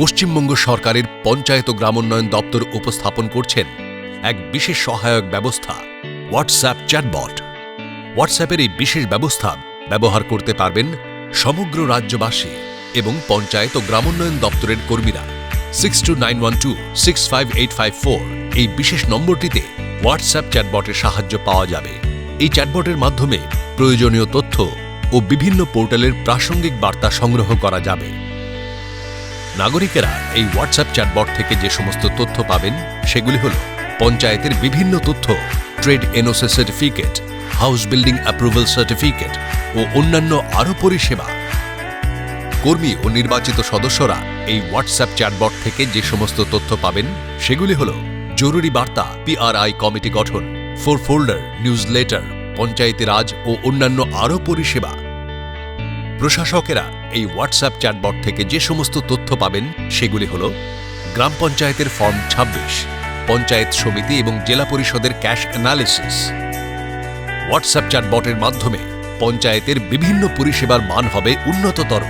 পশ্চিমবঙ্গ সরকারের পঞ্চায়েত গ্রামোন্নয়ন দপ্তর উপস্থাপন করছেন এক বিশেষ সহায়ক ব্যবস্থা হোয়াটসঅ্যাপ চ্যাটবট হোয়াটসঅ্যাপের এই বিশেষ ব্যবস্থা ব্যবহার করতে পারবেন সমগ্র রাজ্যবাসী এবং পঞ্চায়েত ও গ্রামোন্নয়ন দপ্তরের কর্মীরা। Six two nine one two six five eight five four এই বিশেষ নম্বরটিতে হোয়াটসঅ্যাপ চ্যাটবটের সাহায্য পাওয়া যাবে। এই চ্যাটবটের মাধ্যমে প্রয়োজনীয় তথ্য ও বিভিন্ন পোর্টালের প্রাসঙ্গিক বার্তা সংগ্রহ করা যাবে। নাগরিকেরা এই হোয়াটসঅ্যাপ চ্যাটবট থেকে যে সমস্ত তথ্য পাবেন, সেগুলি হল পঞ্চায়েতের বিভিন্ন তথ্য trade NOC certificate house building approval certificate ও অন্যান্য আরও পরিষেবা। কর্মী ও নির্বাচিত সদস্যরা এই হোয়াটসঅ্যাপ চ্যাটবট থেকে যে সমস্ত তথ্য পাবেন, সেগুলি হল জরুরি বার্তা পিআরআই কমিটি গঠন four folder newsletter Panchayati Raj ও অন্যান্য আরও পরিষেবা। প্রশাসকেরা এই হোয়াটসঅ্যাপ চ্যাটবট থেকে যে সমস্ত তথ্য পাবেন, সেগুলি হল গ্রাম পঞ্চায়েতের ফর্ম ২৬ পঞ্চায়েত সমিতি এবং জেলা পরিষদের ক্যাশ অ্যানালিসিস। হোয়াটসঅ্যাপ চ্যাটবটের মাধ্যমে পঞ্চায়েতের বিভিন্ন পরিষেবার মান হবে উন্নততর।